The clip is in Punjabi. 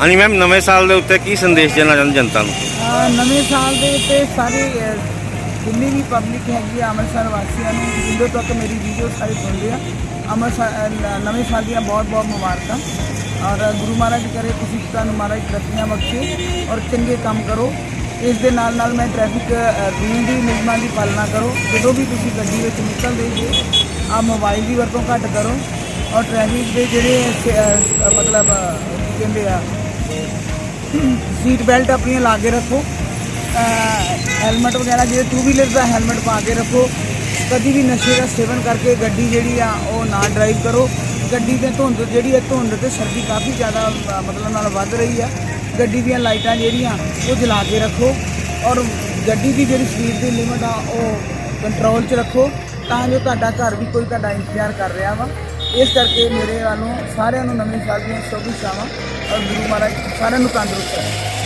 ਹਾਂਜੀ ਮੈਮ ਨਵੇਂ ਸਾਲ ਦੇ ਉੱਤੇ ਕੀ ਸੰਦੇਸ਼ ਦੇਣਾ ਚਾਹੁੰਦੇ ਜਨਤਾ ਨੂੰ? ਅਹ ਨਵੇਂ ਸਾਲ ਦੇ ਉੱਤੇ ਸਾਰੇ ਅਹ, ਜਿੰਨੀ ਵੀ ਪਬਲਿਕ ਹੈਗੀ ਆ ਅੰਮ੍ਰਿਤਸਰ ਵਾਸੀਆਂ ਨੂੰ ਜਿੰਦੋਂ ਤੱਕ ਮੇਰੀ ਵੀਡੀਓ ਸਾਰੇ ਸੁਣਦੇ ਆ ਅੰਮ੍ਰਿਤਸਰ ਅਹ, ਨ- ਨਵੇਂ ਸਾਲ ਦੀਆਂ ਬਹੁਤ ਬਹੁਤ ਮੁਬਾਰਕਾਂ। ਔਰ ਗੁਰੂ ਮਹਾਰਾਜ ਕਰੇ ਤੁਸੀਂ ਤੁਹਾਨੂੰ ਮਹਾਰਾਜ ਤਰੱਕੀਆਂ ਬਖਸ਼ੇ ਔਰ ਚੰਗੇ ਕੰਮ ਕਰੋ। ਇਸ ਦੇ ਨਾਲ ਨਾਲ ਮੈਂ ਟ੍ਰੈਫਿਕ ਰੂਲ ਦੀ ਨਿਯਮਾਂ ਦੀ ਪਾਲਣਾ ਕਰੋ। ਜਦੋਂ ਵੀ ਤੁਸੀਂ ਗੱਡੀ ਵਿੱਚ ਨਿਕਲਦੇ ਜੇ ਆ ਮੋਬਾਈਲ ਦੀ ਵਰਤੋਂ ਘੱਟ ਕਰੋ। ਔਰ ਟ੍ਰੈਫਿਕ ਦੇ ਜਿਹੜੇ ਸ- ਅਹ, ਮਤਲਬ ਅਹ, ਕੀ ਕਹਿੰਦੇ ਆ ਸੀਟ ਬੈਲਟ ਆਪਣੀਆਂ ਲਾ ਕੇ ਰੱਖੋ। ਹੈਲਮਟ ਵਗੈਰਾ ਜਿਹੜੇ ਟੂ ਵੀਲਰ ਦਾ ਹੈਲਮਟ ਪਾ ਕੇ ਰੱਖੋ। ਕਦੀ ਵੀ ਨਸ਼ੇ ਦਾ ਸੇਵਨ ਕਰਕੇ ਗੱਡੀ ਜਿਹੜੀ ਆ, ਉਹ ਨਾ ਡਰਾਈਵ ਕਰੋ। ਗੱਡੀ ਤੇ ਧੁੰਦ, ਜਿਹੜੀ ਹੈ ਧੁੰਦ ਤੇ ਸਰਦੀ ਕਾਫੀ ਜ਼ਿਆਦਾ ਮਤਲਬ ਨਾਲ ਵੱਧ ਰਹੀ ਆ। ਗੱਡੀ ਦੀਆਂ ਲਾਈਟਾਂ ਜਿਹੜੀਆਂ, ਉਹ ਜਲਾ ਕੇ ਰੱਖੋ। ਔਰ ਗੱਡੀ ਦੀ ਜਿਹੜੀ ਸਪੀਡ ਦੀ ਲਿਮਟ ਆ, ਉਹ ਕੰਟਰੋਲ 'ਚ ਰੱਖੋ। ਤਾਂ ਜੋ ਤੁਹਾਡਾ ਘਰ ਵੀ ਕੋਈ ਤੁਹਾਡਾ ਇੰਤਜ਼ਾਰ ਕਰ ਰਿਹਾ ਵਾ। ਇਸ ਕਰਕੇ ਮੇਰੇ ਵੱਲੋਂ ਸਾਰਿਆਂ ਨੂੰ ਨਵੇਂ ਸਾਲ ਦੀਆਂ ਸ਼ੁਭ ਇੱਛਾਵਾਂ ਔਰ ਗੁਰੂ ਮਹਾਰਾਜ ਸਾਰਿਆਂ ਨੂੰ ਤੰਦਰੁਸਤ ਰੱਖੇ